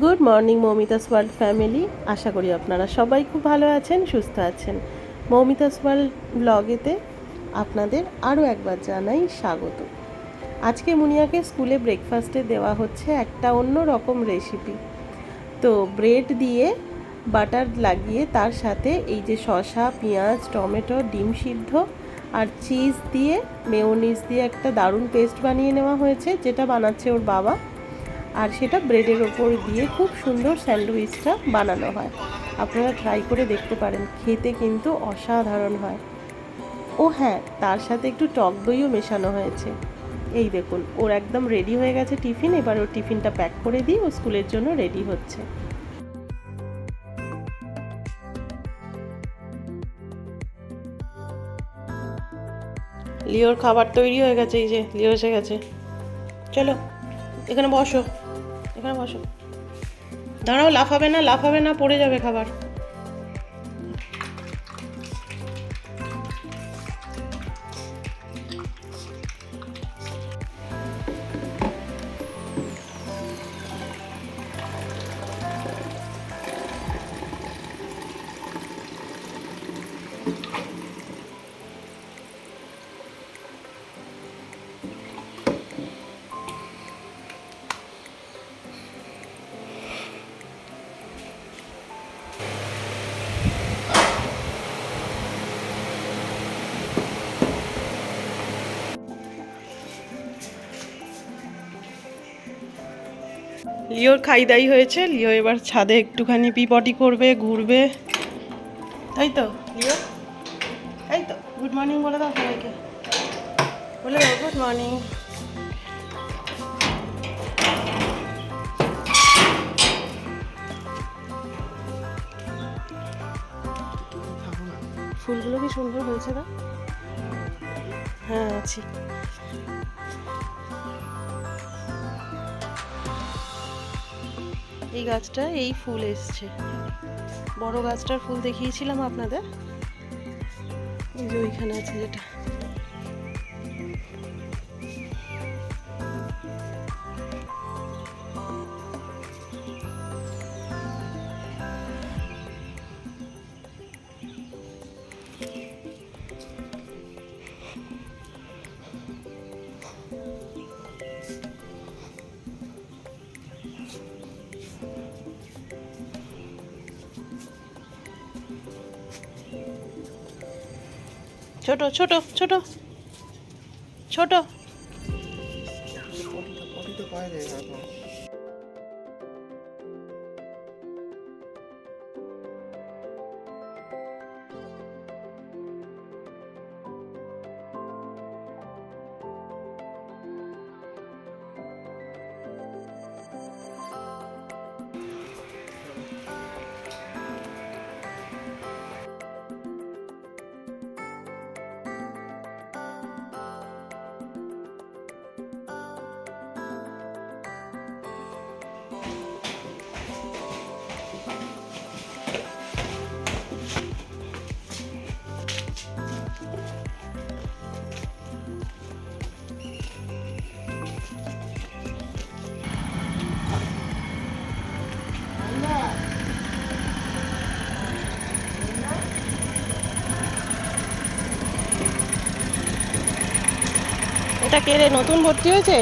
Good morning Moumita's world family. আশা করি আপনারা সবাই খুব ভালো আছেন, সুস্থ আছেন। মৌমিতাস ওয়ার্ল্ড ব্লগেতে আপনাদের আরও একবার জানাই স্বাগত। আজকে মুনিয়াকে স্কুলে ব্রেকফাস্টে দেওয়া হচ্ছে একটা অন্য রকম রেসিপি তো ব্রেড দিয়ে বাটার লাগিয়ে তার সাথে এই যে শসা, পেঁয়াজ, টমেটো, ডিম সিদ্ধ আর চিজ দিয়ে মেয়োনিজ দিয়ে একটা দারুণ পেস্ট বানিয়ে নেওয়া হয়েছে, যেটা বানাচ্ছে ওর বাবা। আর সেটা ব্রেডের ওপর দিয়ে খুব সুন্দর স্যান্ডউইচটা বানানো হয়। আপনারা ট্রাই করে দেখতে পারেন, খেতে কিন্তু অসাধারণ হয়। ও হ্যাঁ তার সাথে একটু টক দইও মেশানো হয়েছে। এই দেখুন, ওর একদম রেডি হয়ে গেছে টিফিন, এবার ওর টিফিনটা প্যাক করে দিই ও স্কুলের জন্য রেডি হচ্ছে। লিওর খাবার তৈরি হয়ে গেছে, এই যে লিও এসে গেছে। চলো, এখানে বসো। এখানে বসো। দাঁড়াও লাফাবে না লাফাবে না পড়ে যাবে খাবার। লিওর খাই দাই হয়েছে। লিও এবার ছাদে একটুখানি পিপটি করবে, ঘুরবে। তাই তো, লিও? তাই তো গুড মর্নিং বলে দাও সবাইকে। বলে দাও গুড মর্নিং ফুলগুলো কি সুন্দর হয়েছে না হ্যাঁ আছি। এই গাছটা এই ফুল এসছে। বড় গাছটার ফুল দেখিয়েছিলাম আপনাদের? এই যে ওইখানে আছে যেটা। ছোট ছোট ছোট। ছোট। এটা কে রে? নতুন ভর্তি হয়েছে?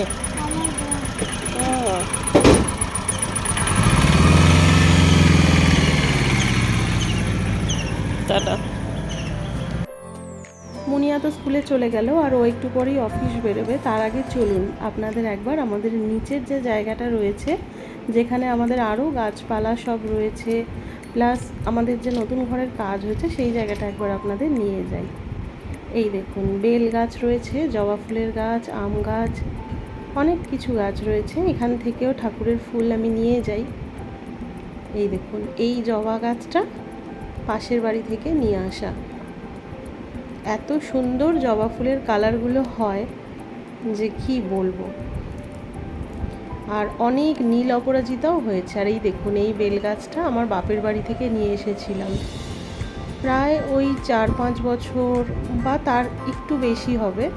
টাটা। মুনিয়া তো স্কুলে চলে গেল আর ও একটু পরেই অফিস বেরোবে, তার আগে চলুন। আপনাদের একবার আমাদের নিচের যে জায়গাটা রয়েছে, যেখানে আমাদের আরও গাছপালা সব রয়েছে, প্লাস আমাদের যে নতুন ঘরের কাজ হয়েছে, সেই জায়গাটা একবার আপনাদের নিয়ে যাই। এই দেখুন, বেল গাছ রয়েছে, জবা ফুলের গাছ, আম গাছ, অনেক কিছু গাছ রয়েছে। এখান থেকেও ঠাকুরের ফুল আমি নিয়ে যাই। এই দেখুন, এই জবা গাছটা পাশের বাড়ি থেকে নিয়ে আসা। এত সুন্দর জবা ফুলের কালারগুলো হয় যে কি বলব? আর অনেক নীল অপরাজিতাও হয়েছে। আর এই দেখুন, এই বেল গাছটা আমার বাপের বাড়ি থেকে নিয়ে এসেছিলাম। প্রায় ওই চার পাঁচ বছর বা তার একটু বেশি হবে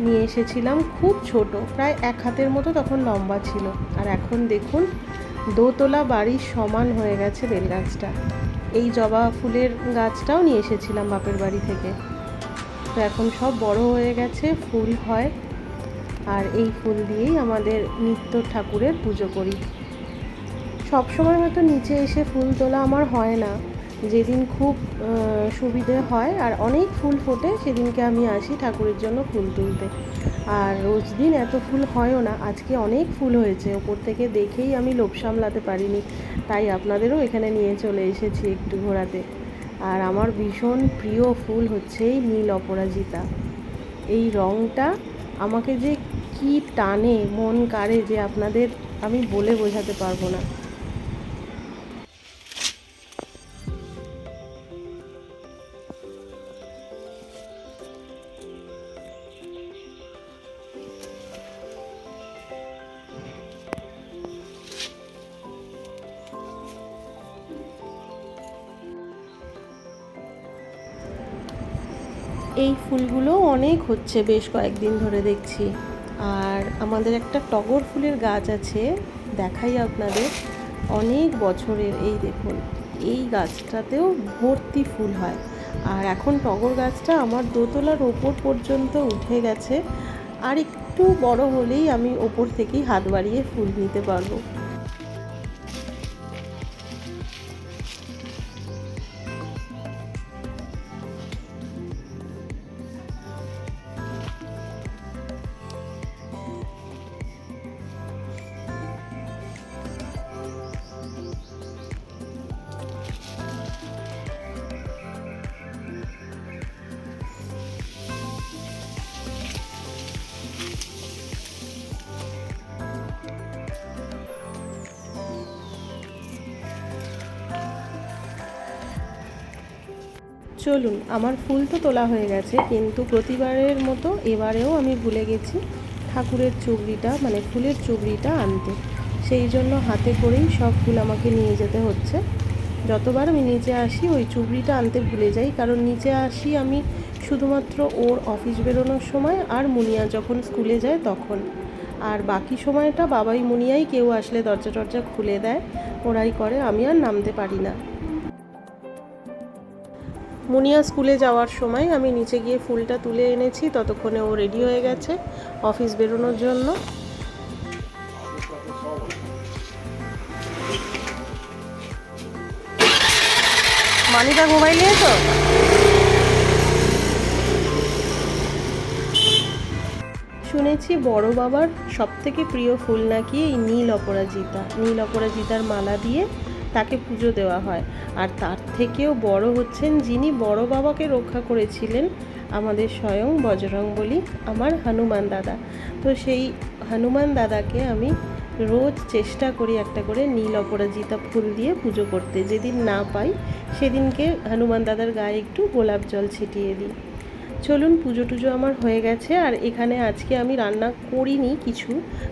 নিয়ে এসেছিলাম, খুব ছোট, প্রায় এক হাতের মতো তখন লম্বা ছিল। আর এখন দেখুন, দোতলা বাড়ির সমান হয়ে গেছে বেলগাছটা এই জবা ফুলের গাছটাও নিয়ে এসেছিলাম বাপের বাড়ি থেকে। তো এখন সব বড় হয়ে গেছে, ফুল হয়। আর এই ফুল দিয়েই আমাদের নিত্য ঠাকুরের পুজো করি। সব সময় হয়তো নিচে এসে ফুল তোলা আমার হয় না। যেদিন খুব সুবিধে হয় আর অনেক ফুল ফোটে, সেদিনকে আমি আসি ঠাকুরের জন্য ফুল তুলতে। আর রোজ দিন এত ফুল হয়ও না, আজকে অনেক ফুল হয়েছে। ওপর থেকে দেখেই আমি লোভ সামলাতে পারিনি। তাই আপনাদেরও এখানে নিয়ে চলে এসেছি একটু ঘোরাতে। আর আমার ভীষণ প্রিয় ফুল হচ্ছে এই নীল অপরাজিতা। এই রঙটা আমাকে যে কি টানে, মন কাড়ে যে আপনাদের আমি বলে বোঝাতে পারব না। এই ফুলগুলো অনেক হচ্ছে বেশ কয়েকদিন ধরে দেখছি। আর আমাদের একটা টগর ফুলের গাছ আছে, দেখাই আপনাদের। অনেক বছরের এই দেখুন, এই গাছটাতেও ভর্তি ফুল হয়। আর এখন টগর গাছটা আমার দোতলার ওপর পর্যন্ত উঠে গেছে। আর একটু বড় হলেই আমি ওপর থেকেই হাত বাড়িয়ে ফুল নিতে পারব। চলুন, আমার ফুল তো তোলা হয়ে গেছে, কিন্তু প্রতিবারের মতো এবারেও আমি ভুলে গেছি ঠাকুরের চুবড়িটা মানে ফুলের চুবড়িটা আনতে। সেই জন্য হাতে করেই সব ফুল আমাকে নিয়ে যেতে হচ্ছে। যতবার আমি নিচে আসি, ওই চুবড়িটা আনতে ভুলে যাই, কারণ নিচে আসি আমি শুধুমাত্র ওর অফিস বেরোনোর সময় আর মুনিয়া যখন স্কুলে যায় তখন। আর বাকি সময়টা বাবাই মুনিয়াই কেউ আসলে দরজা টরজা খুলে দেয়, ওরাই করে, আমি আর নামতে পারি না। মুনিয়া স্কুলে যাওয়ার সময় আমি নিচে গিয়ে ফুলটা তুলে এনেছি, ততক্ষণে ও রেডি হয়ে গেছে অফিস বেরোনোর জন্য। মানিদা মোবাইল নিয়ে তো শুনেছি বড় বাবার সব থেকে প্রিয় ফুল নাকি এই নীল অপরাজিতা। নীল অপরাজিতার মালা দিয়ে তাকে পুজো দেওয়া হয়। আর তার থেকেও বড় হচ্ছেন যিনি বড় বাবাকে রক্ষা করেছিলেন আমাদের স্বয়ং বজরং বলি আমার হনুমান দাদা। তো সেই হনুমান দাদাকে আমি রোজ চেষ্টা করি একটা করে নীল অপরাজিতা ফুল দিয়ে পুজো করতে। যেদিন না পাই, সেদিনকে হনুমান দাদার গায়ে একটু গোলাপ জল ছিটিয়ে দিই। চলুন পুজো টুজো আমার হয়ে গেছে আর এখানে আজকে আমি রান্না করিনি কিছু,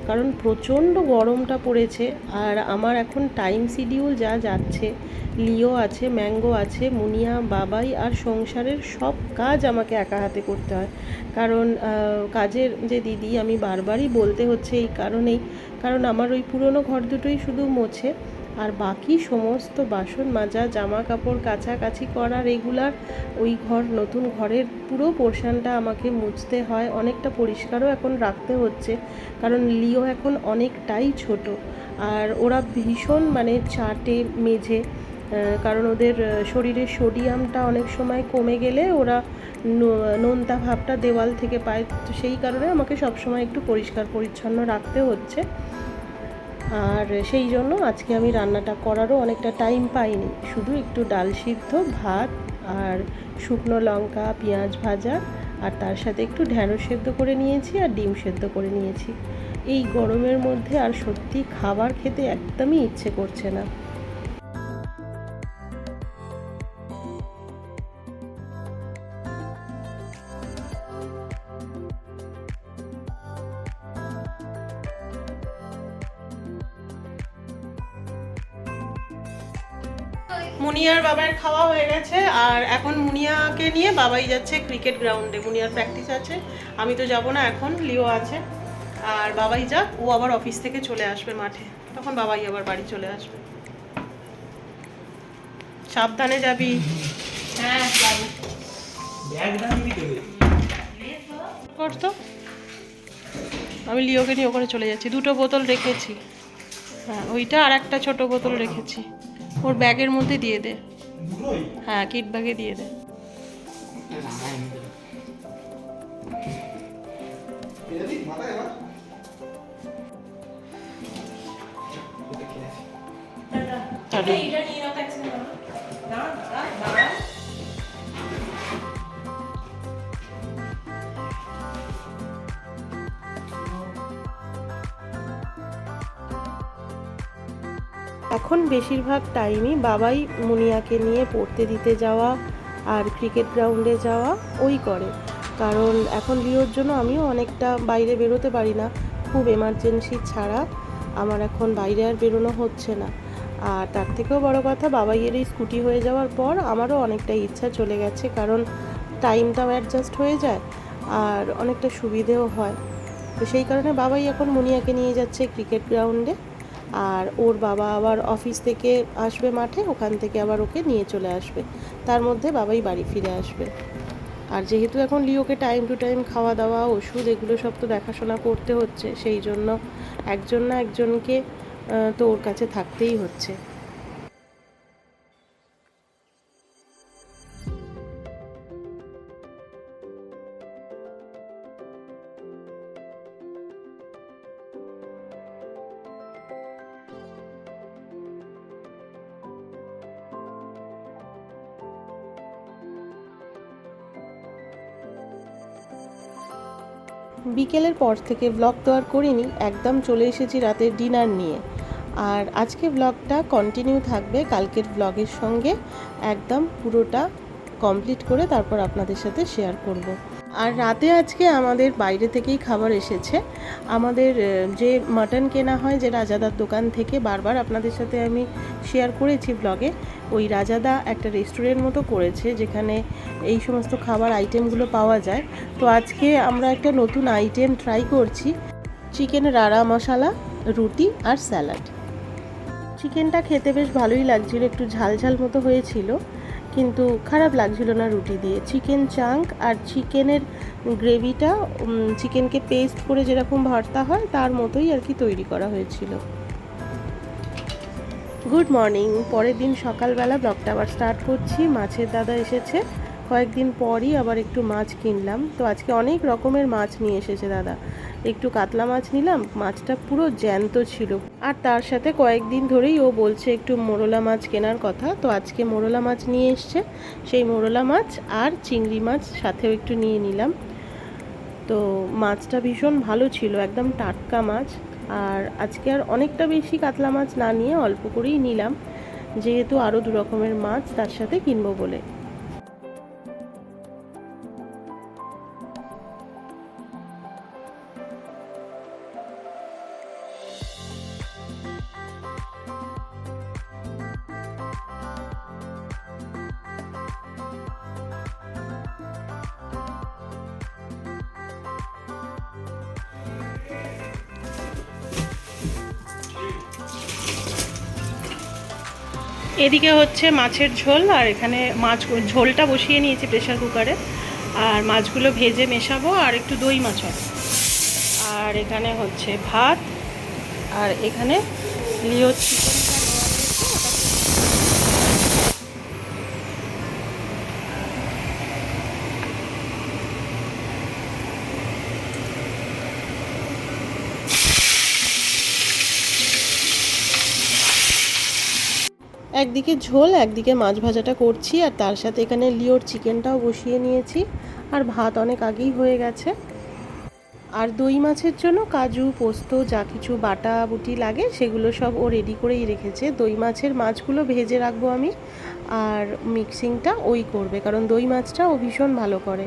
কারণ প্রচণ্ড গরমটা পড়েছে আর আমার এখন টাইম শিডিউল যা যাচ্ছে লিও আছে ম্যাঙ্গো আছে, মুনিয়া, বাবাই আর সংসারের সব কাজ আমাকে একা হাতে করতে হয়। কারণ কাজের যে দিদি আমি বারবারই বলতে হচ্ছে এই কারণেই, কারণ আমার ওই পুরনো ঘর দুটোই শুধু মোছে। আর বাকি সমস্ত বাসন মাজা জামা কাপড় কাচাকাচি করা রেগুলার ওই ঘর, নতুন ঘরের পুরো পোর্শনটা আমাকে মুছতে হয়। অনেকটা পরিষ্কারও এখন রাখতে হচ্ছে, কারণ লিও এখন অনেকটাই ছোট। আর ওরা ভীষণ মানে চাটে, মেঝে কারণ ওদের শরীরে সোডিয়ামটা অনেক সময় কমে গেলে ওরা নোনতা ভাবটা দেওয়াল থেকে পায়। তো সেই কারণে আমাকে সবসময় একটু পরিষ্কার পরিচ্ছন্ন রাখতে হচ্ছে। আর সেই জন্য আজকে আমি রান্নাটা করারও অনেকটা টাইম পাইনি। শুধু একটু ডাল সিদ্ধ, ভাত আর শুকনো লঙ্কা, পেঁয়াজ ভাজা আর তার সাথে একটু ঢ্যাঁড়স সেদ্ধ করে নিয়েছি আর ডিম সেদ্ধ করে নিয়েছি। এই গরমের মধ্যে আর সত্যি খাবার খেতে একদমই ইচ্ছে করছে না। গেছে আর এখন মুনিয়াকে নিয়ে বাবাই যাচ্ছে ক্রিকেট গ্রাউন্ডে মুনিয়ার প্র্যাকটিস আছে। আমি তো যাব না এখন লিও আছে। আর বাবাই যাক ও আবার অফিস থেকে চলে আসবে মাঠে। তখন বাবাই আবার বাড়ি চলে আসবে। সাবধানে যাবি। হ্যাঁ যাব। ব্যাগ দাঁড়িয়ে দেবে কর তো। আমি লিওকে নিয়ে ওখানে চলে যাচ্ছি। দুটো বোতল রেখেছি। হ্যাঁ ওইটা আর একটা ছোট বোতল রেখেছি। ওর ব্যাগের মধ্যে দিয়ে দে। হ্যাঁ কিট ব্যাগে দিয়ে দেয় এটা নিয়ে নাও এখন বেশিরভাগ টাইমই বাবাই মুনিয়াকে নিয়ে পড়তে দিতে যাওয়া আর ক্রিকেট গ্রাউন্ডে যাওয়া ওই করে। কারণ এখন লিওর জন্য আমিও অনেকটা বাইরে বেরোতে পারি না। খুব এমার্জেন্সি ছাড়া আমার এখন বাইরে আর বেরোনো হচ্ছে না। আর তার থেকেও বড় কথা, বাবাইয়ের এই স্কুটি হয়ে যাওয়ার পর আমারও অনেকটা ইচ্ছা চলে গেছে, কারণ টাইমটাও অ্যাডজাস্ট হয়ে যায় আর অনেকটা সুবিধেও হয়। তো সেই কারণে বাবাই এখন মুনিয়াকে নিয়ে যাচ্ছে ক্রিকেট গ্রাউন্ডে আর ওর বাবা আবার অফিস থেকে আসবে মাঠে, ওখান থেকে আবার ওকে নিয়ে চলে আসবে। তার মধ্যে বাবাই বাড়ি ফিরে আসবে। আর যেহেতু এখন লিওকে টাইম টু টাইম খাওয়া দাওয়া, ওষুধ এগুলো সব তো দেখাশোনা করতে হচ্ছে, সেই জন্য একজন না একজনকে তো ওর কাছে থাকতেই হচ্ছে। বিকেলের পর থেকে ব্লগ তো আর করিনি, একদম চলে এসেছি রাতের ডিনার নিয়ে আর আজকে ব্লগটা কন্টিনিউ থাকবে কালকের ব্লগের সঙ্গে, একদম পুরোটা কমপ্লিট করে তারপর আপনাদের সাথে শেয়ার করব। আর রাতে আজকে আমাদের বাইরে থেকেই খাবার এসেছে আমাদের যে মাটন কেনা হয় যে রাজাদার দোকান থেকে বারবার আপনাদের সাথে আমি শেয়ার করেছি ব্লগে ওই রাজাদা একটা রেস্টুরেন্ট মতো করেছে যেখানে এই সমস্ত খাবার আইটেমগুলো পাওয়া যায়। তো আজকে আমরা একটা নতুন আইটেম ট্রাই করছি চিকেন রাড়া মশলা রুটি আর স্যালাড চিকেনটা খেতে বেশ ভালোই লাগছিল, একটু ঝাল ঝাল মতো হয়েছিল, কিন্তু খারাপ লাগছিল না রুটি দিয়ে। চিকেন চাঙ্ক আর চিকেনের গ্রেভিটা চিকেনকে পেস্ট করে যেরকম ভর্তা হয়, তার মতোই আর কি তৈরি করা হয়েছিল। Good morning. পরের দিন সকালবেলা ব্লগটা আবার স্টার্ট করছি। মাছের দাদা এসেছে। কয়েকদিন পরই আবার একটু মাছ কিনলাম। তো আজকে অনেক রকমের মাছ নিয়ে এসেছে দাদা। একটু কাতলা মাছ নিলাম। মাছটা পুরো জ্যান্ত ছিল। আর তার সাথে কয়েকদিন ধরেই ও বলছে একটু মোরলা মাছ কেনার কথা। তো আজকে মোরলা মাছ নিয়ে এসছে। সেই মোরলা মাছ আর চিংড়ি মাছ সাথেও একটু নিয়ে নিলাম। তো মাছটা ভীষণ ভালো ছিল, একদম টাটকা মাছ। আর আজকে আর অনেকটা বেশি কাতলা মাছ না নিয়ে অল্প করেই নিলাম। যেহেতু আরও দু রকমের মাছ তার সাথে কিনবো বলে। এদিকে হচ্ছে মাছের ঝোল, আর এখানে মাছ, ঝোলটা বসিয়ে নিয়েছি প্রেশার কুকারে আর মাছগুলো ভেজে মেশাবো, আর একটু দই মাছ হবে আর এখানে হচ্ছে ভাত, আর এখানে লিও চিকেনটা একদিকে ঝোল, একদিকে মাছ ভাজাটা করছি আর তার সাথে এখানে লিওর চিকেনটাও বসিয়ে নিয়েছি আর ভাত অনেক আগেই হয়ে গেছে। আর দই মাছের জন্য কাজু, পোস্ত, যা কিছু বাটা বুটি লাগে সেগুলো সব ও রেডি করেই রেখেছে। দই মাছের মাছগুলো ভেজে রাখব আমি আর মিক্সিংটা ওই করবে কারণ দই মাছটা ও ভীষণ ভালো করে।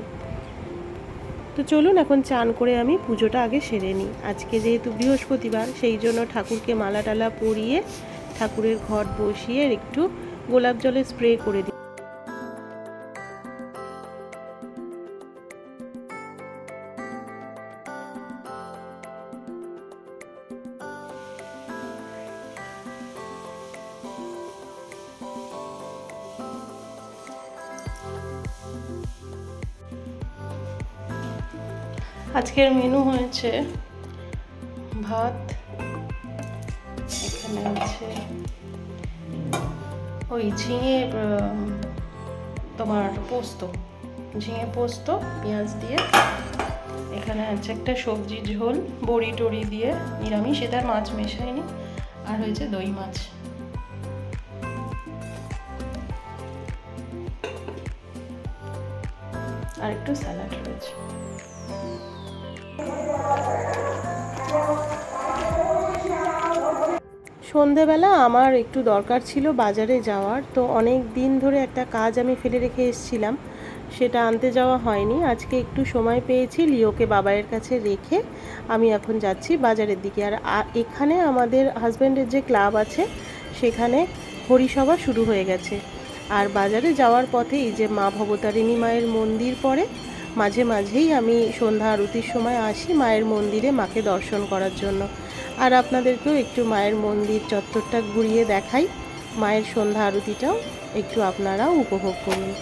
তো চলুন এখন চান করে আমি পুজোটা আগে সেরে নিই। আজকে যেহেতু বৃহস্পতিবার, সেই জন্য ঠাকুরকে মালা টালা পরিয়ে ঠাকুরের ঘট বসিয়ে একটু গোলাপ জলে স্প্রে করে দিই। আজকের মেনু হয়েছে ভাত এখানে ওই ঝিঙে তোমার পোস্ত। ঝিঙে পোস্ত, পেঁয়াজ দিয়ে। এখানে আছে একটা সবজি ঝোল, বড়ি টড়ি দিয়ে নিরামিষ। এটা আর মাছ মেশাইনি আর হয়েছে দই মাছ। আর একটু স্যালাড রয়েছে। সন্ধেবেলা আমার একটু দরকার ছিল বাজারে যাওয়ার, তো অনেক দিন ধরে একটা কাজ আমি ফেলে রেখে এসেছিলাম। সেটা আনতে যাওয়া হয়নি। আজকে একটু সময় পেয়েছি লিওকে বাবাইয়ের কাছে রেখে আমি এখন যাচ্ছি বাজারের দিকে। আর এখানে আমাদের হাজব্যান্ডের যে ক্লাব আছে, সেখানে হরিসভা শুরু হয়ে গেছে। আর বাজারে যাওয়ার পথে এই যে মা ভবতারিণী মায়ের মন্দির পড়ে, মাঝে মাঝেই আমি সন্ধ্যা আরতির সময় আসি মায়ের মন্দিরে মাকে দর্শন করার জন্য। আর আপনাদেরকেও একটু মায়ের মন্দির চত্বরটা ঘুরিয়ে দেখাই। মায়ের সন্ধ্যা আরতিটাও একটু আপনারা উপভোগ করুন।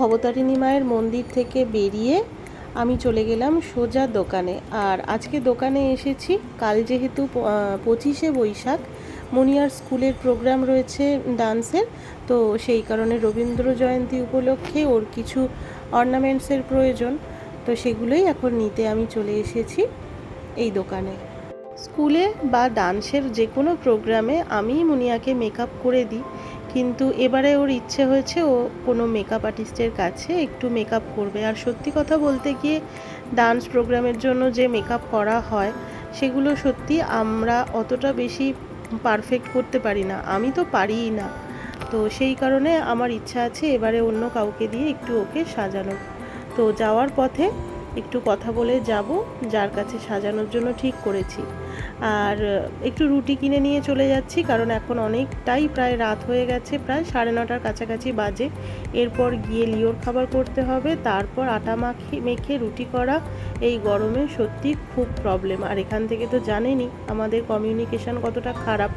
ভবতারিণী মায়ের মন্দির থেকে বেরিয়ে আমি চলে গেলাম সোজা দোকানে। আর আজকে দোকানে এসেছি, কাল যেহেতু পঁচিশে বৈশাখ, মনিয়ার স্কুলের প্রোগ্রাম রয়েছে ডান্সের, তো সেই কারণে রবীন্দ্র জয়ন্তী উপলক্ষে ওর কিছু অর্নামেন্টসের প্রয়োজন, তো সেগুলোই এখন নিতে আমি চলে এসেছি এই দোকানে। স্কুলে বা ডান্সের যে কোনো প্রোগ্রামে আমি মুনিয়াকে মেকআপ করে দিই। কিন্তু এবারে ওর ইচ্ছে হয়েছে ও কোনো মেকআপ আর্টিস্টের কাছে একটু মেকআপ করবে। আর সত্যি কথা বলতে গিয়ে ডান্স প্রোগ্রামের জন্য যে মেকআপ করা হয়, সেগুলো সত্যি আমরা অতটা বেশি পারফেক্ট করতে পারি না। আমি তো পারিই না। তো সেই কারণে আমার ইচ্ছা আছে এবারে অন্য কাউকে দিয়ে একটু ওকে সাজানো তো যাওয়ার পথে একটু কথা বলে যাব, যার কাছে সাজানোর জন্য ঠিক করেছি। আর একটু রুটি কিনে নিয়ে চলে যাচ্ছি, কারণ এখন অনেকটাই প্রায় রাত হয়ে গেছে, প্রায় সাড়ে নটার কাছাকাছি বাজে। এরপর গিয়ে লিওর খাবার করতে হবে, তারপর আটা মাখি, মেখে রুটি করা, এই গরমে সত্যি খুব প্রবলেম আর এখান থেকে তো জানেনই, আমাদের কমিউনিকেশন কতটা খারাপ,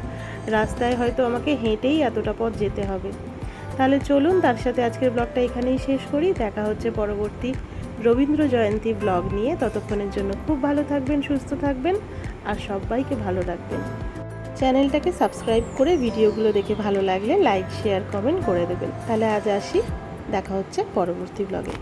রাস্তায় হয়তো আমাকে হেঁটেই এতটা পথ যেতে হবে। তাহলে চলুন, তার সাথে আজকের ব্লগটা এখানেই শেষ করি, দেখা হচ্ছে পরবর্তী রবীন্দ্র জয়ন্তী ব্লগ নিয়ে ততক্ষণের জন্য খুব ভালো থাকবেন, সুস্থ থাকবেন আর সবাইকে ভালো রাখবেন। চ্যানেলটাকে সাবস্ক্রাইব করে ভিডিওগুলো দেখে ভালো লাগলে লাইক, শেয়ার, কমেন্ট করে দেবেন। তাহলে আজ আসি, দেখা হচ্ছে পরবর্তী ব্লগে